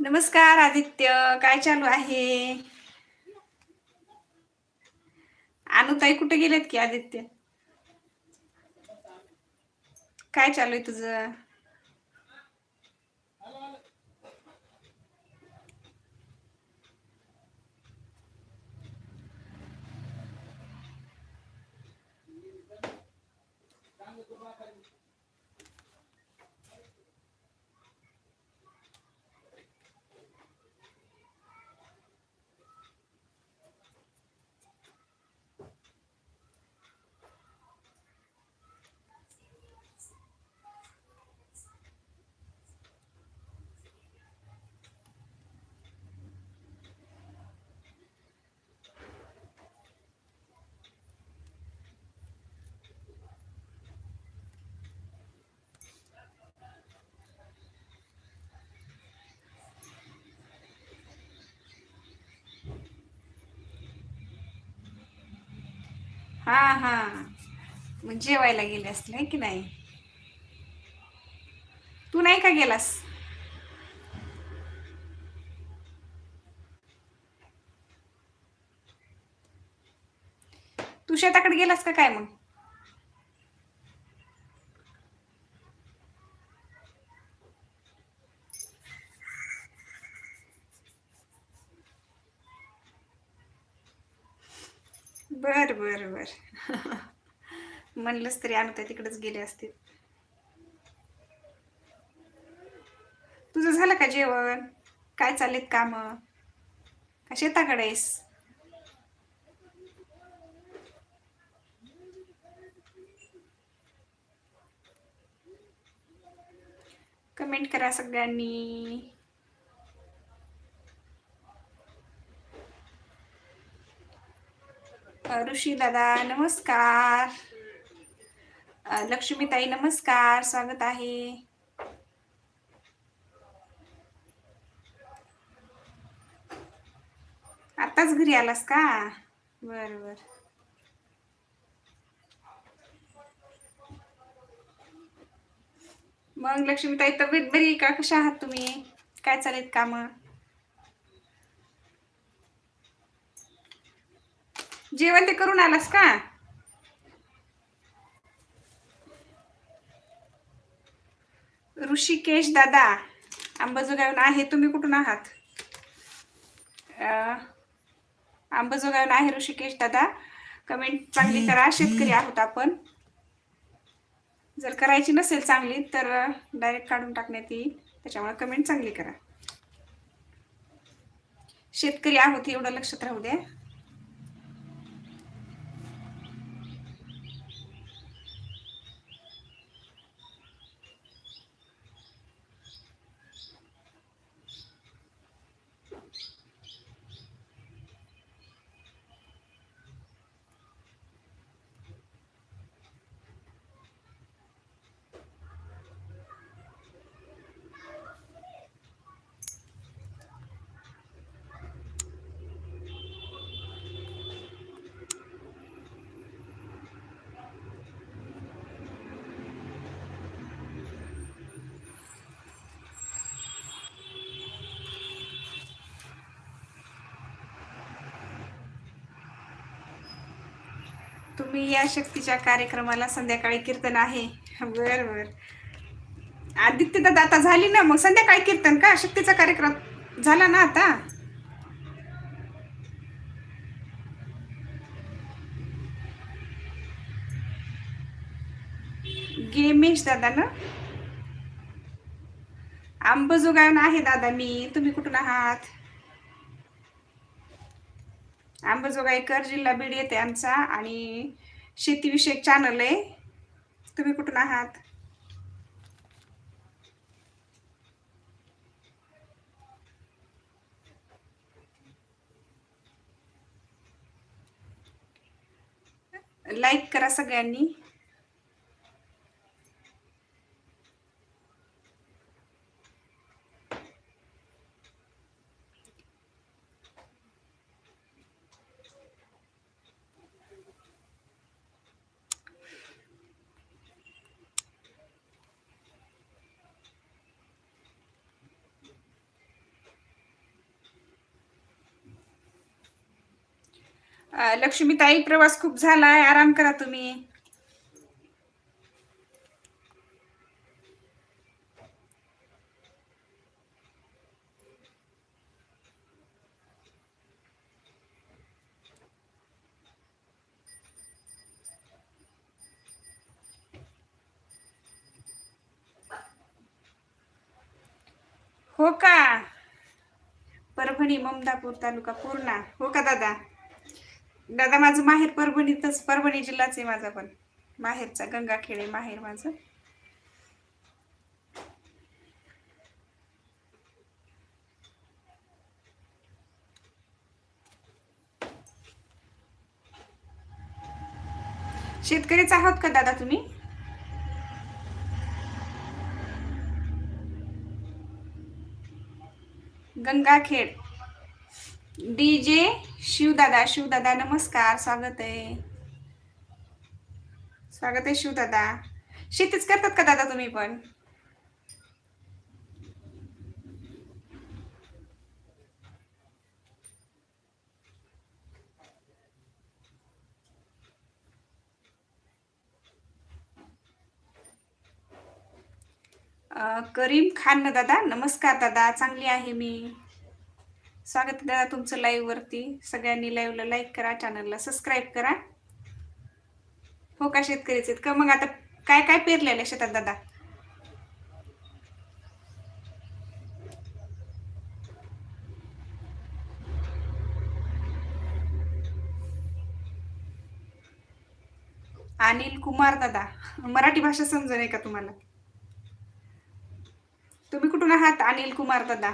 नमस्कार आदित्य. काय चालू आहे? अनुताई कुठे गेलेत की आदित्य? काय चालू आहे तुझं? हा हा. मग जेवायला गेले असले की नाही? तू नाही का गेलास? तू शेताकडे गेलास का काय मग? बर बर बर. म्हणलंच तरी आणू तिकडेच गेले असतील तुझं झालं का जेवण? काय चाललेत काम? का शेताकडे आहेस? कमेंट करा सगळ्यांनी. ऋषी दादा नमस्कार. लक्ष्मीताई नमस्कार. स्वागत आहे. आताच घरी आलास का? बर बर. मग लक्ष्मीताई तब्येत बरी का? कशा आहात तुम्ही? काय चालेत काम? जेवण ते करून आलास का? ऋषिकेश दादा अंबाजोगावून आहे. तुम्ही कुठून आहात? अं, अंबाजोगावून आहे ऋषिकेश दादा. कमेंट चांगली करा. शेतकरी आहोत आपण. जर करायची नसेल चांगली तर डायरेक्ट काढून टाकण्यात येईल. त्याच्यामुळे कमेंट चांगली करा. शेतकरी आहोत एवढं लक्षात राहू द्या. तुम्ही या शक्तीच्या कार्यक्रमाला संध्याकाळी कीर्तन आहे. बर बर. आदित्य दादा आता झाली ना मग संध्याकाळी कीर्तन का? शक्तीचा कार्यक्रम झाला ना आता? गेमेश दादा ना. आंबजोगायन आहे दादा मी. तुम्ही कुठून आहात? अंबजोगाईकर जिल्हा बीड येते आमचा आणि शेतीविषयक चॅनल आहे. तुम्ही कुठून आहात? लाईक करा सगळ्यांनी. लक्ष्मीताई प्रवास खूप झालाय. आराम करा तुम्ही. हो का? परभणी ममदापूर तालुका पूर्णा. हो का दादा? दादा माझं माहेर परभणीतच परभणी जिल्हाच आहे माझा पण. माहेरचा गंगाखेड आहे माहेर माझं. शेतकरीच आहोत का दादा तुम्ही? गंगाखेड. डीजे शिवदादा शिवदादा नमस्कार स्वागत आहे. स्वागत आहे शिवदादा. शेतीच करतात का दादा तुम्ही पण? करीम खान दादा नमस्कार दादा चांगली आहे मी. स्वागत दादा तुमचं लाईव्ह वरती. सगळ्यांनी लाईव्हला लाईक करा चॅनलला सबस्क्राईब करा. हो का शेतकरीचे आहेत का मग आता काय काय पेरलेलं शेतात दादा? अनिल कुमार दादा मराठी भाषा समजून आहे का तुम्हाला? तुम्ही कुठून आहात अनिल कुमार दादा?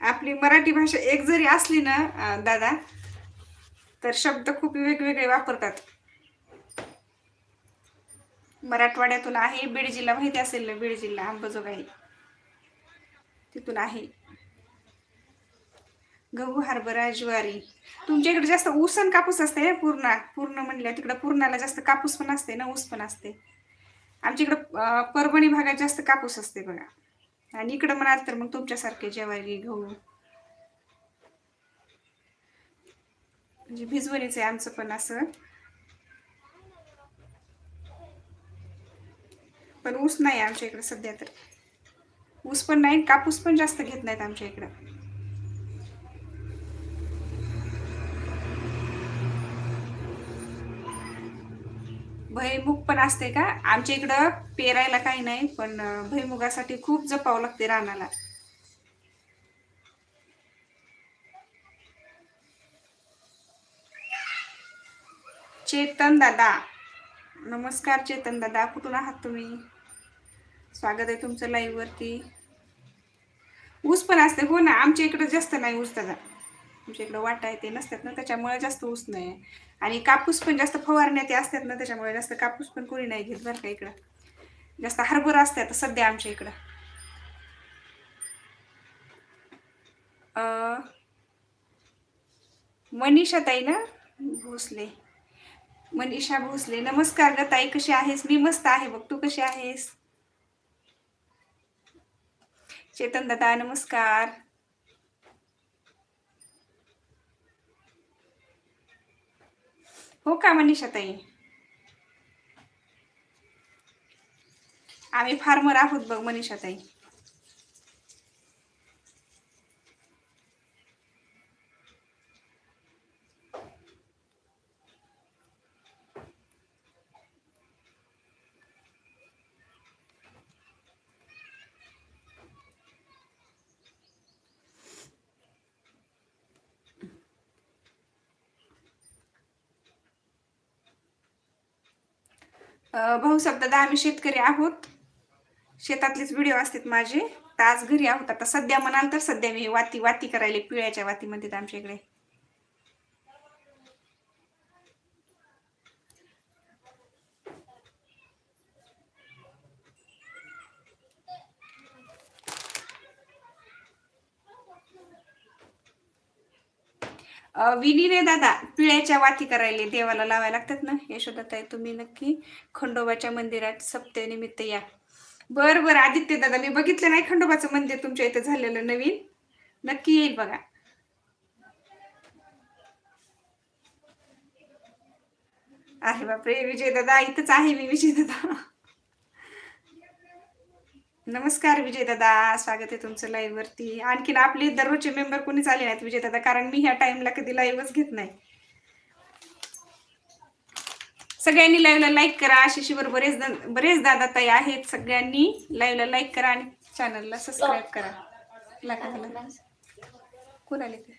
आपली मराठी भाषा एक जरी असली ना दादा तर शब्द खूप वेगवेगळे वापरतात. मराठवाड्यातून आहे बीड जिल्हा माहिती असेल ना बीड जिल्हा अंबाजोगाई. तिथून आहे. गहू हरभरा ज्वारी. तुमच्या इकडे जास्त ऊस आणि कापूस असते ना पूर्ण पूर्ण म्हणल्या तिकडं पूर्णाला जास्त कापूस पण असते ना ऊस पण असते. आमच्या इकडं परभणी भागात जास्त कापूस असते बघा. आणि इकडं म्हणाल तर मग तुमच्यासारखे ज्वारी गहू म्हणजे भिजवणीच आहे आमचं पण असं. पण ऊस नाही आमच्या इकडे सध्या तर. ऊस पण नाही कापूस पण जास्त घेत नाहीत आमच्या इकडं. भुईमुग पण असते का? आमच्या इकडं पेरायला काही नाही पण अं, खूप जपावं लागते रानाला. चेतन दादा. नमस्कार चेतन दादा. कुठून आहात तुम्ही? स्वागत आहे तुमचं लाईव्ह वरती. ऊस पण असते. हो ना आमच्या इकडं जास्त नाही ऊस दादा. आमच्या इकडं वाटा आहे ते नसतात ना त्याच्यामुळे जास्त ऊस नाही. आणि कापूस पण जास्त फवारण्या ते असतात ना त्याच्यामुळे जास्त कापूस पण कोणी नाही घेत बरं का इकडं. जास्त हरभरा असतात सध्या आमच्या इकडं. अं, मनीषा ताई ना? भोसले. मनीषा भोसले. नमस्कार ग ताई कशी आहेस? मी मस्त आहे बघ तू कशी आहेस? चेतन दादा नमस्कार. हो का मनीषा ताई आम्ही फार्मर आहोत बघ मनीषाताई. भाऊ भाऊसाहेब दादा आम्ही शेतकरी आहोत. शेतातलेच व्हिडिओ असतात माझे. तर आज घरी आहोत. आता सध्या म्हणाल तर सध्या मी वाती वाती करायला पिळ्याच्या वातीमध्ये आमच्या इकडे. विनीने दादा पिळ्याच्या वाती करायला देवाला लावायला लागतात ना? यशोदाताई तुम्ही नक्की खंडोबाच्या मंदिरात सप्तेनिमित्त या. बर बर आदित्य दादा मी बघितलं नाही खंडोबाचं मंदिर तुमच्या इथं झालेलं नवीन. नक्की येईल बघा. अरे बापरे विजय दादा इथंच आहे मी विजय दादा. नमस्कार विजय दादा स्वागत आहे तुमचं लाईव्ह वरती. आणखीन आपले दररोजचे मेंबर कोणीच आले नाहीत विजय दादा कारण मी ह्या टाइमला कधी लाईव्हच घेत नाही. सगळ्यांनी लाईव्हला लाईक करा. आशिषीवर बरेच बरेच दादा ताई आहेत. सगळ्यांनी लाईव्हला लाईक करा आणि चॅनलला सबस्क्राईब करा. कोण आले ते?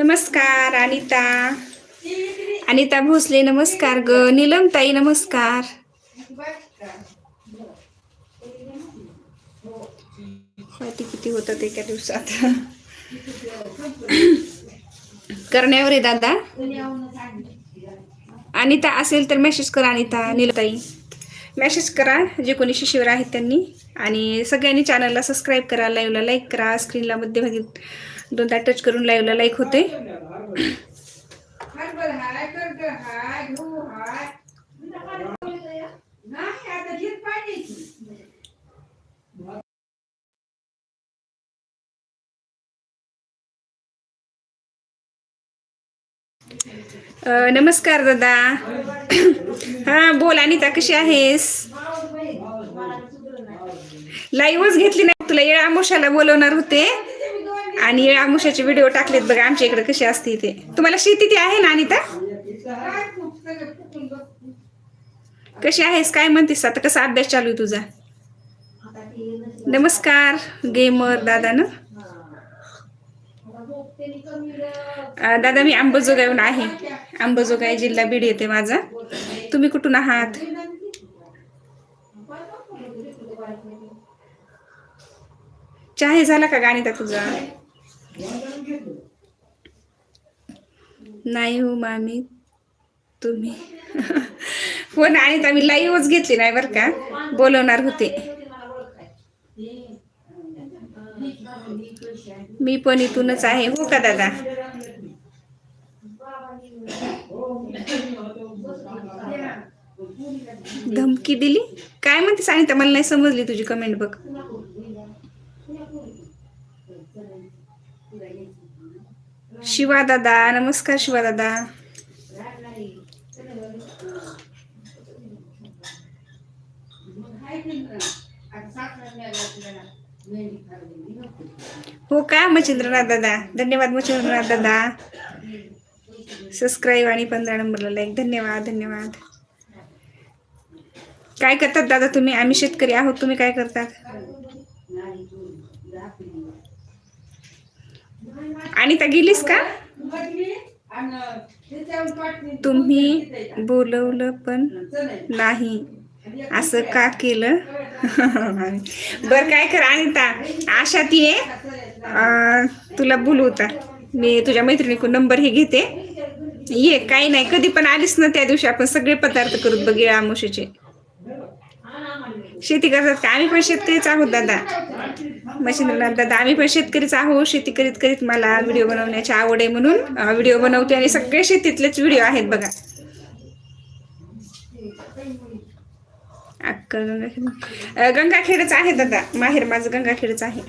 नमस्कार अनिता. अनिता भोसले नमस्कार ग. नीलम ताई नमस्कार माहिती किती होतात एका दिवसात. करण्यावर आहे दादा. अनिता असेल तर मेसेज करा अनिता नीलताई मेसेज करा जे कोणी शिष्यवर आहेत त्यांनी. आणि सगळ्यांनी चॅनलला सबस्क्राईब करा लाईव्हला लाईक करा स्क्रीनला मध्यभागी दोनदा टच करून लाईव्हला लाईक होते. नमस्कार दादा. हा बोल अनिता कशी आहेस? लाईव्हच घेतली नाही तुला येळ आमोशाला बोलवणार होते. आणि अंगुशाचे व्हिडिओ टाकलेत बघा आमच्या इकडे कशी असते ते. तुम्हाला शेती ती आहे ना अनिता? कशी आहेस? काय म्हणतेस? आता कसा अभ्यास चालू आहे तुझा? नमस्कार गेमर दादा ना? दादा मी आंबजोगाईहून आहे. आंबजोगाई जिल्हा बीड येते माझा. तुम्ही कुठून आहात? चहा झाला का गाणिता तुझा? नाही हो मामी तुम्ही. हो ना आणि आम्ही लाईव्हच घेतली नाही बरं का. बोलवणार होते. मी पण इथूनच आहे. हो का दादा? धमकी दिली? काय म्हणते सांगितलं? मला नाही समजली तुझी कमेंट बघ. शिवा दादा नमस्कार शिवा दादा हो का मच्छिंद्रनाथ दादा? धन्यवाद मच्छिंद्रनाथ दादा. सबस्क्राईब आणि पंधरा नंबरला लाईक धन्यवाद धन्यवाद. काय करतात दादा तुम्ही? आम्ही शेतकरी आहोत तुम्ही काय करतात? आणि त्या गेलीस का? तुम्ही बोलवलं पण नाही. असं का केलं? बर काय कर अनिता आशा ती आहे. तुला बोलवता. मी तुझ्या मैत्रिणीकडून नंबर हे घेते. ये काही नाही कधी पण आलीस ना त्या दिवशी आपण सगळे पदार्थ करू बघ आमोशीचे आमुषाचे. शेती करतात का? आम्ही पण शेतकरीच आहोत दादा. मशिंद्रनाथ दादा आम्ही पण शेतकरीच आहोत. शेती करीत करीत मला व्हिडिओ बनवण्याची आवड आहे म्हणून व्हिडिओ बनवते आणि सगळे शेतीतलेच व्हिडिओ आहेत बघा. अक्कल गंगाखेडच आहे दादा. माहेर माझं गंगाखेडच आहे.